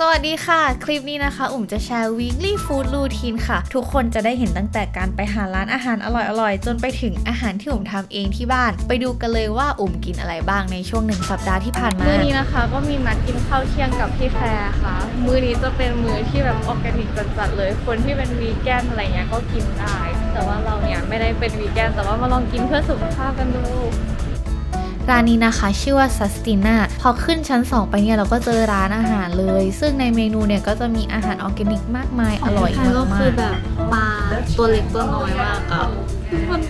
สวัสดีค่ะ คลิปนี้นะคะ อุ่มจะแชร์ weekly food routine ค่ะ ทุกคนจะได้เห็นตั้งแต่การไปหาร้านอาหารอร่อยๆ จนไปถึงอาหารที่อุ่มทำเองที่บ้าน ไปดูกันเลยว่าอุ่มกินอะไรบ้างในช่วงหนึ่งสัปดาห์ที่ผ่านมา มื้อนี้นะคะ ก็มีนัดกินข้าวเที่ยงกับพี่แพรค่ะ มื้อนี้จะเป็นมื้อที่แบบออร์แกนิกจัดๆเลย คนที่เป็นวีแกนอะไรเงี้ยก็กินได้ แต่ว่าเราเนี่ยไม่ได้เป็นวีแกนแต่ว่ามาลองกินเพื่อสุขภาพกันดู ร้านนี้นะคะชื่อว่า Sustina พอขึ้นชั้น 2 ไปเนี่ยเราก็เจอร้านอาหารเลย ซึ่งในเมนูเนี่ยก็จะมีอาหารออร์แกนิกมากมายอร่อยใช่ก็มาคือกแบบปลาตัวเล็กตัวน้อยมากอะมัน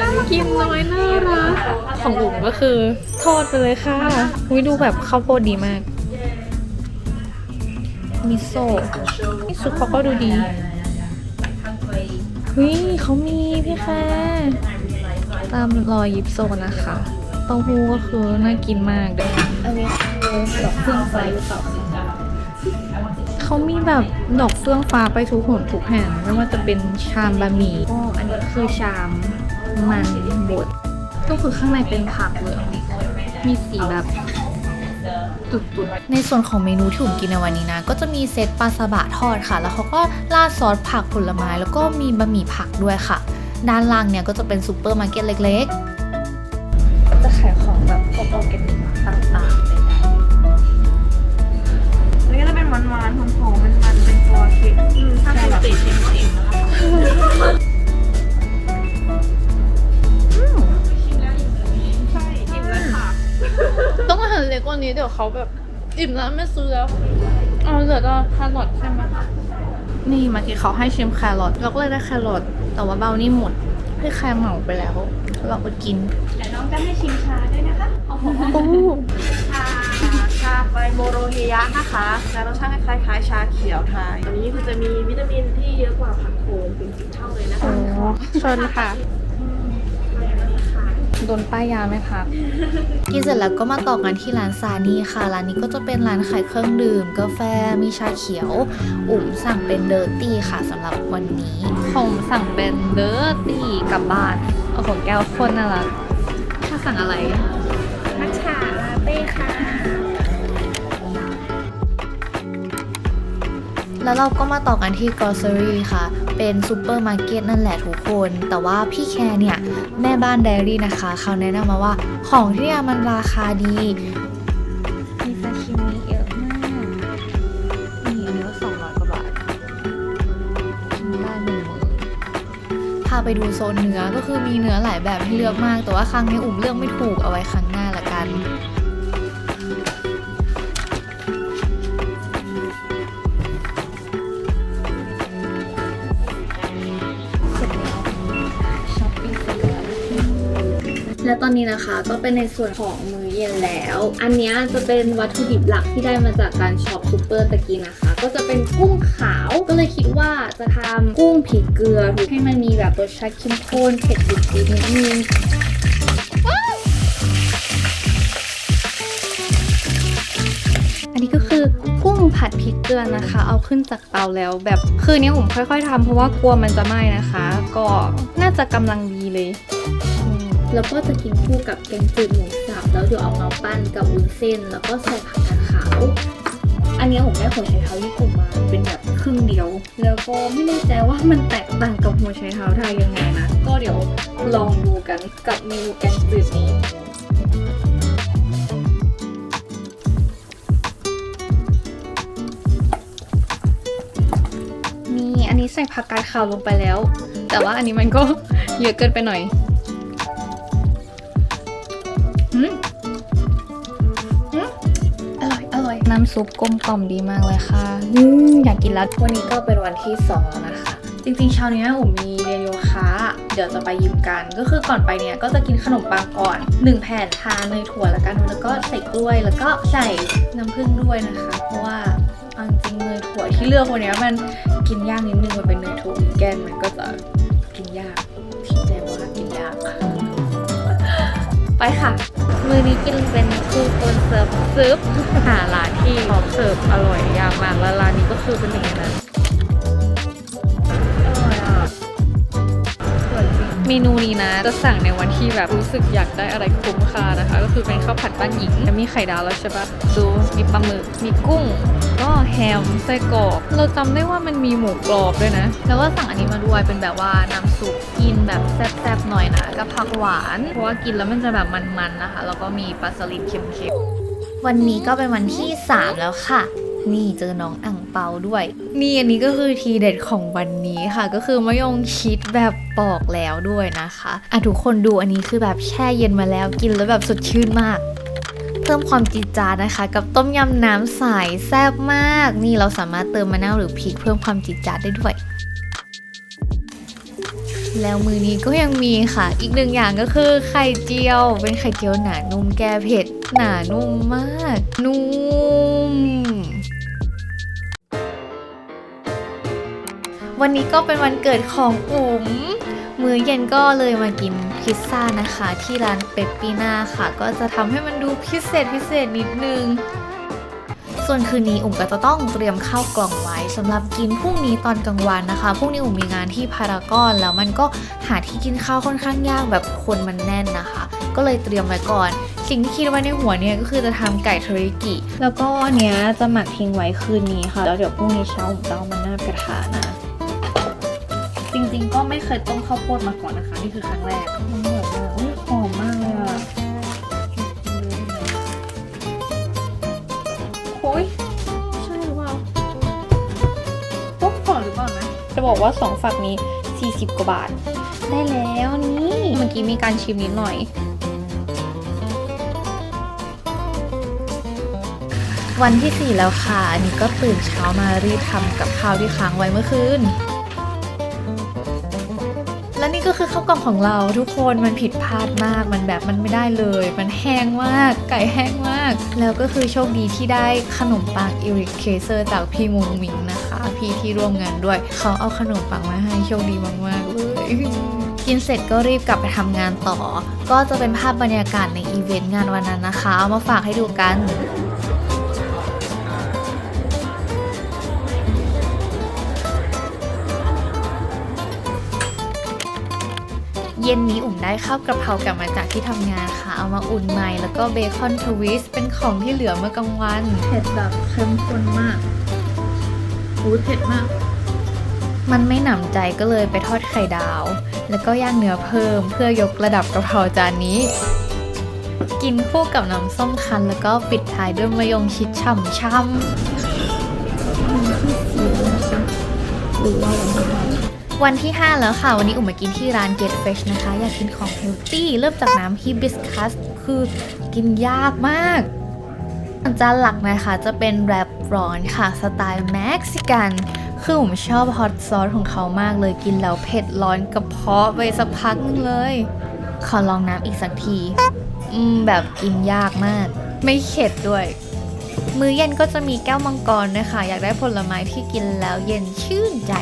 น่ากินน้อยน่ารักของอุ๋มก็คือทอดไปเลยค่ะวิดูแบบข้าวโพดดีมากมิโซะนี่ซุปเขาก็ดูดีเฮ้ยเขามีพี่แค่ตามรอยยิปโซนะคะ เต้าหู้ก็คือน่ากินมากเลยอันนี้คือดอกเฟื่องฟ้าหรือเปล่าเขามีแบบดอกเฟื่องฟ้าไปทุกหนทุกแห่งไม่ว่าจะเป็นชามบะหมี่ก็อันนี้คือชามมันบดก็คือข้างในเป็นผักเลยมีสีแบบตุดๆในส่วนของเมนูที่อุ่มกินในวันนี้นะ ก็จะมีเซตปลาซาบะทอดค่ะ แล้วเขาก็ราดซอสผักผลไม้ แล้วก็มีบะหมี่ผักด้วยค่ะ ด้านล่างเนี่ยก็จะเป็นซูเปอร์มาร์เก็ตเล็ก จะขายของแบบพวกออร์แกนิกต่างๆใดอันนี้ก็จะเป็นหวานหวานๆหอมหอมมันมันๆเป็นตัวเค้กอืมถ้าเป็นติดชิมก็อิ่มแล้วค่ะใช่อิ่มแล้วค่ะๆต้องอาหารเล็กกว่านี้เดี๋ยวเขาแบบอิ่มแล้วไม่ซื้อแล้วอ๋อเหลือก็แครอทใช่ไหมนี่เมื่อกี้เขาให้ชิมแครอทเราก็เลยได้แครอทแต่ว่าเบานี่หมดพี่แครเหมาไปแล้ว เราอดกินเดี๋ยวน้อง จะให้ชิมชาด้วยนะคะโอ้โหโอ้ชาชาไฟโมโรเฮยะนะคะจะรสชาติคล้ายๆชาเขียวไทยอันนี้คือจะมีวิตามินที่เยอะกว่าผักโขมถึงสิบเท่าเลยนะคะชนค่ะโดนป้ายยาไหมคะๆกินเสร็จแล้วก็มาต่อกันที่ร้านซานี่ค่ะ ร้านนี้ก็จะเป็นร้านขายเครื่องดื่ม กาแฟ มีชาเขียว อุ่มสั่งเป็นเดอร์ตี้ค่ะสำหรับวันนี้ผมสั่งเป็นเดอร์ตี้กลับบ้าน โอ้โหแก้วคนน่ารักถ้า สั่งอะไร มัทฉะลาเต้ค่ะ แล้วเราก็มาต่อกันที่ grocery ค่ะ เป็นซูเปอร์มาร์เก็ตนั่นแหละทุกคน แต่ว่าพี่แคร์เนี่ย แม่บ้านไดรี่นะคะ เขาแนะนำมาว่าของที่เนี่ยมันราคาดี ไปดูโซนเนื้อก็คือมีเนื้อหลายแบบให้เลือกมาก แต่ว่าครั้งนี้อุ่มเลือกไม่ถูกเอาไว้ครั้งหน้าละกันและตอนนี้นะคะก็เป็นในส่วนของมื้อเย็นแล้ว อันนี้จะเป็นวัตถุดิบหลักที่ได้มาจากการช็อปซูเปอร์ตะกี้นะคะ ก็จะเป็นกุ้งขาว ก็เลยคิดว่าจะทำกุ้งพริกเกลือให้มันมีแบบรสชาติเข้มข้นเผ็ดจี๊ดๆนิดนึงอันนี้ก็คือกุ้งผัดพริกเกลือนะคะ เอาขึ้นจากเตาแล้วแบบคืนนี้ผมค่อยๆทำเพราะว่ากลัวมันจะไหม้นะคะ ก็น่าจะกำลังดีเลย แล้วก็จะกินคู่กับแกงจืดหมูสับแล้วเดี๋ยวเอามาปั้นกับวุ้นเส้น แล้วก็ใส่ผักกาดขาว อันนี้ผมได้หัวไชเท้าญี่ปุ่นมาเป็นแบบครึ่งเดียว แล้วก็ไม่แน่ใจว่ามันแตกต่างกับหัวไชเท้าไทยยังไงนะ ก็เดี๋ยวลองดูกันกับเมนูแกงจืดนี้นี่อันนี้ใส่ผักกาดขาวลงไปแล้ว แต่ว่าอันนี้มันก็เยอะเกินไปหน่อย น้ำซุปกลมกล่อมดีมากเลยค่ะอืมอยากกินแล้ว วันนี้ก็เป็นวันที่สองแล้วนะคะ จริงๆเช้านี้ผมมีเรียนโยคะเดี๋ยวจะไปยิมกัน ก็คือก่อนไปเนี่ยก็จะกินขนมปังก่อน 1 แผ่นทานเนยถั่วแล้วกันแล้วก็ใส่กล้วยแล้วก็ใส่น้ำผึ้งด้วยนะคะ เพราะว่าเอาจริงๆเนยถั่วที่เลือกวันเนี้ยมันกินยากนิดนึงมันเป็นเนยถั่ววีแกนมันก็จะกินยากที่แปลว่ากินยาก ไปค่ะ มือนี้กินเป็นคูคนเสิร์ฟซึบหาร้านที่พร้อมเสิร์ฟอร่อยยากมากแล้วร้านนี้ก็คือเป็นหนึ่งในนั้นอร่อยอะสวยจริงเมนูนี้นะ จะสั่งในวันที่แบบรู้สึกอยากได้อะไรคุ้มค่านะคะ ก็คือเป็นข้าวผัดบ้านหญิงแล้วมีไข่ดาวแล้วใช่ปะดูมีปลาหมึกมีกุ้งก็ แฮมไส้กรอกเราจำได้ว่ามันมีหมูกรอบด้วยนะ แล้วก็สั่งอันนี้มาด้วยเป็นแบบว่าน้ำซุปกินแบบแซ่บๆหน่อยนะกับผักหวาน เพราะว่ากินแล้วมันจะแบบมันๆนะคะ แล้วก็มีปลาสลิดเค็มๆ วันนี้ก็เป็นวันที่ 3 แล้วค่ะนี่เจอน้องอ่างเปาด้วย นี่อันนี้ก็คือทีเด็ดของวันนี้ค่ะ ก็คือมะยงชิดแบบปอกแล้วด้วยนะคะอะทุกคนดูอันนี้คือแบบแช่เย็นมาแล้วกินแล้วแบบสดชื่นมาก เพิ่มความจีดจาดนะคะ กับต้มยำน้ำใสแซ่บมาก นี่เราสามารถเติมมะนาวหรือพริกเพิ่มความจีดจาดได้ด้วย แล้วมือนี้ก็ยังมีค่ะ อีกหนึ่งอย่างก็คือไข่เจียว เป็นไข่เจียวหนานุ่มแก้เผ็ดหนานุ่มมาก นุ่มวันนี้ก็เป็นวันเกิดของอุ๋ม มื้อเย็นก็เลยมากิน พิซซ่านะคะ ที่ร้านเปปปีนาค่ะ ก็จะทำให้มันดูพิเศษพิเศษนิดนึง ส่วนคืนนี้อุ๋มก็จะต้องเตรียมข้าวกล่องไว้สำหรับกินพรุ่งนี้ตอนกลางวันนะคะพรุ่งนี้อุ๋มมีงานที่พารากอนแล้วมันก็หาที่กินข้าวค่อนข้างยากแบบคนมันแน่นนะคะ ก็เลยเตรียมไว้ก่อน สิ่งที่คิดไว้ในหัวเนี่ยก็คือจะทำไก่เทอริกิ แล้วก็เนี้ยจะหมักทิ้งไว้คืนนี้ค่ะแล้วเดี๋ยวพรุ่งนี้เช้าผมจะเอามันนาบกระทะนะ ริงๆ ก็ไม่เคยต้มข้าวโพดมาก่อนนะคะ นี่คือครั้งแรกมันเหมือนแบบอุ๊ยหอมมากเลยอะโอ้ยใช่หรือเปล่าต้มก่อนหรือเปล่านะจะบอกว่าสองฝักนี้ 40 กว่าบาท ได้แล้วนี่เมื่อกี้มีการชิมนิดหน่อย วันที่ 4 แล้วค่ะ อันนี้ก็ตื่นเช้ามารีบทำกับข้าวที่ค้างไว้เมื่อคืน ข้าวกล่องของเราทุกคนมันผิดพลาดมากมันแบบมันไม่ได้เลย มันแห้งมาก ไก่แห้งมาก แล้วก็คือโชคดีที่ได้ขนมปังอิริเคเซอร์จากพี่มุงมิงนะคะ พี่ที่ร่วมงานด้วย เขาเอาขนมปังมาให้โชคดีมากๆเลยกินเสร็จก็รีบกลับไปทำงานต่อ ก็จะเป็นภาพบรรยากาศในอีเวนต์งานวันนั้นนะคะ เอามาฝากให้ดูกัน เย็นนี้อุ่มได้ข้าวกระเพรากลับมาจากที่ทำงานค่ะ เอามาอุ่นใหม่แล้วก็เบคอนทวิสต์เป็นของที่เหลือเมื่อกลางวันเผ็ดแบบเข้มข้นมากอู้เผ็ดมาก มันไม่หนำใจก็เลยไปทอดไข่ดาว แล้วก็ย่างเนื้อเพิ่มเพื่อยกระดับกระเพราจานนี้ กินคู่กับน้ำส้มคั้นแล้วก็ปิดท้ายด้วยมะยงชิดฉ่ำช่ำวั วันที่ 5 แล้วค่ะ วันนี้อุ่มมากินที่ร้าน Get Fresh นะคะ อยากกินของเฮลตี้เริ่มจากน้ำ Hibiscus คือกินยากมากจานหลักนะคะจะเป็นแรปร้อนค่ะ สไตล์เม็กซิกัน คือผมชอบฮอตซอสของเขามากเลยกินแล้วเผ็ดร้อนกระเพาะไปสักพักนึงเลย ขอลองน้ำอีกสักที อืม แบบกินยากมาก ไม่เข็ดด้วยมื้อเย็นก็จะมีแก้วมังกรด้วยค่ะอยากได้ผลไม้ที่กินแล้วเย็นชื่นใจ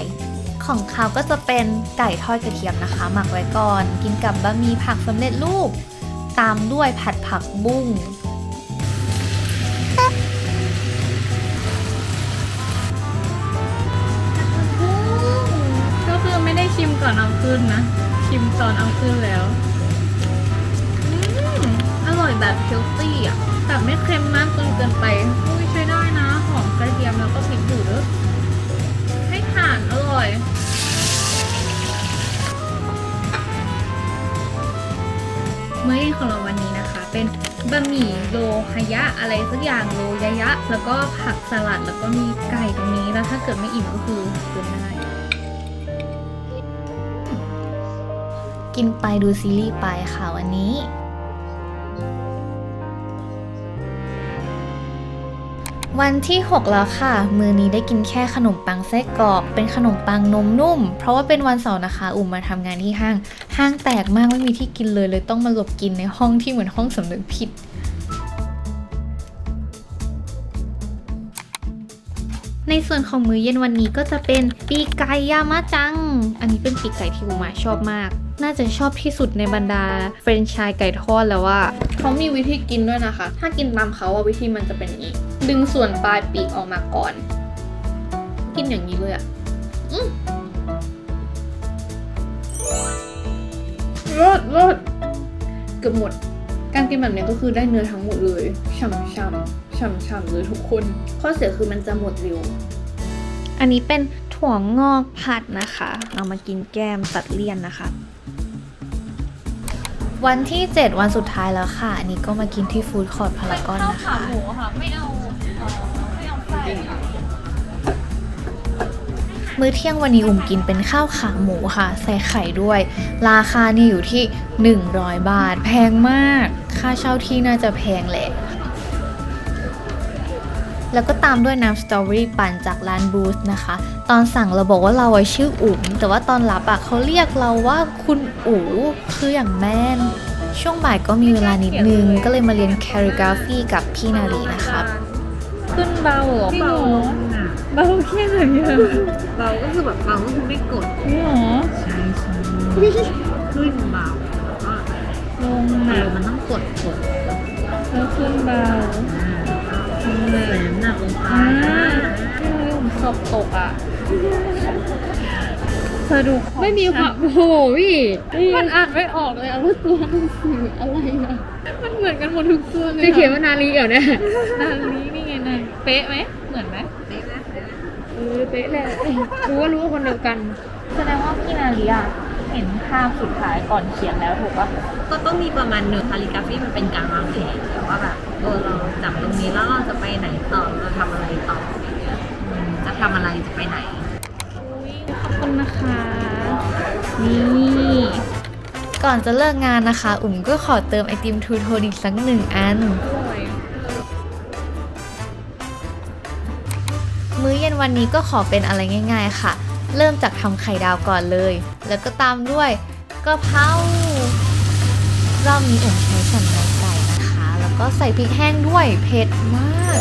ของเขาก็จะเป็นไก่ทอดกระเทียมนะคะ หมักไว้ก่อน กินกับบะหมี่ผักสำเร็จรูป ตามด้วยผัดผักบุ้งก็คือไม่ได้ชิมก่อนเอาขึ้นนะ ชิมตอนเอาขึ้นแล้วอร่อยแบบเฮลตี้อะแต่ไม่เค็มมากจนเกินไปอุ้ยใช้ได้นะ หอมกระเทียมแล้วก็พริกดูดด้วย อร่อย มื้อเย็นของเราวันนี้นะคะ เป็นบะหมี่โลฮยะอะไรสักอย่างโลยายะ แล้วก็ผักสลัดแล้วก็มีไก่ตรงนี้แล้วถ้าเกิดไม่อิ่มก็คือกินได้กินไปดูซีรีส์ไปค่ะวันนี้ วันที่ 6 แล้วค่ะ มือนี้ได้กินแค่ขนมปังไส้กรอก เป็นขนมปังนมนุ่ม เพราะว่าเป็นวันเสาร์นะคะ อุ่มมาทำงานที่ห้าง ห้างแตกมากไม่มีที่กินเลยเลยต้องมาหลบกินในห้องที่เหมือนห้องสำนึกผิดในส่วนของมื้อเย็นวันนี้ก็จะเป็นปีกไก่ยามะจัง อันนี้เป็นปีกไก่ที่ผมมาชอบมาก น่าจะชอบที่สุดในบรรดาเฟรนช์ชายไก่ทอดแล้วว่าเขามีวิธีกินด้วยนะคะ ถ้ากินตามเขาวิธีมันจะเป็นอย่างนี้ ดึงส่วนปลายปีกออกมาก่อน กินอย่างนี้เลยอะรสรสเกือบหมด การกินแบบนี้ก็คือได้เนื้อทั้งหมดเลยช่ำช่ำฉ่ำๆเลยทุกคน ข้อเสียคือมันจะหมดเร็ว อันนี้เป็นถั่วงอกผัดนะคะ เอามากินแก้มตัดเลี่ยนนะคะ วันที่ 7 วันสุดท้ายแล้วค่ะ อันนี้ก็มากินที่ฟู้ดคอร์ทพารากอนนะคะมื้อา มื้อเที่ยงวันนี้อุ่มกินเป็นข้าวขาหมูค่ะ ใส่ไข่ด้วย ราคานี่อยู่ที่ 100 บาท แพงมาก ค่าเช่าที่น่าจะแพงแหละแล้วก็ตามด้วยน้ำสตรอเบอรี่ปั่นจากร้านบูสนะคะ ตอนสั่งเราบอกว่าเราชื่ออุ๋มแต่ว่าตอนรับอะเขาเรียกเราว่าคุณอู๋คืออย่างแม่น ช่วงบ่ายก็มีเวลานิดนึง ก็เลยมาเรียนแคริกราฟีกับพี่นารีนะคะ เบาเหรอเบาเบาแค่ไหนอะเบาก็คือแบบเบาก็คือไม่กดนี่หรอใช่ใช่ขึ้นเบาแล้วก็ลงหนักมันต้องกดกดแล้วขึ้นเบาใส่น้ำหนักลงไปอ่าที่เราผมสอบตกอะเธอดูของไม่มีความโอ้โหพี่มันอ่านไม่ออกเลยอะว่าตัวหนังสืออะไรอะมันเหมือนกันหมดทุกตัวเลยจะเขียนว่านาลีเหรอเนี่ย นางนี้นี่ไง นางเป๊ะไหมเหมือนไหมเออเป๊ะเลยรู้ว่ารู้ว่าคนเดียวกัน แสดงว่าพี่นาลีอะเห็นภาพสุดท้ายก่อนเขียนแล้วถูกปะก็ต้องมีประมาณหนึ่งคาลิกราฟีมันเป็นการวางแผนว่าแบบเออเราจับตรงนี้แล้วเราจะไปไหนต่อเราทำอะไรต่ออย่างเงี้ยอืมจะทำอะไรจะไปไหนขอบคุณนะคะนี่ก่อนจะเลิกงานนะคะ อุ๋มก็ขอเติมไอติมทูโทนอีกสักหนึ่งอัน วันนี้ก็ขอเป็นอะไรง่าย ๆ ค่ะ เริ่มจากทำไข่ดาวก่อนเลย แล้วก็ตามด้วยกะเพรารอบนี้อุ๋มใช้สันในไก่นะคะ แล้วก็ใส่พริกแห้งด้วยเผ็ดมาก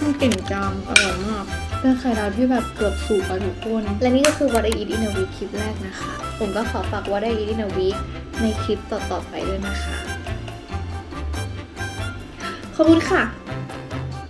มันกลิ่นจามอร่อยมากเป็นไข่ดาวที่แบบเกือบสุกอะทุกคนและนี่ก็คือ What I Eat in a Week คลิปแรกนะคะ ผมก็ขอฝาก What I Eat in a Week ในคลิปต่อๆไปด้วยนะคะ ขอบคุณค่ะ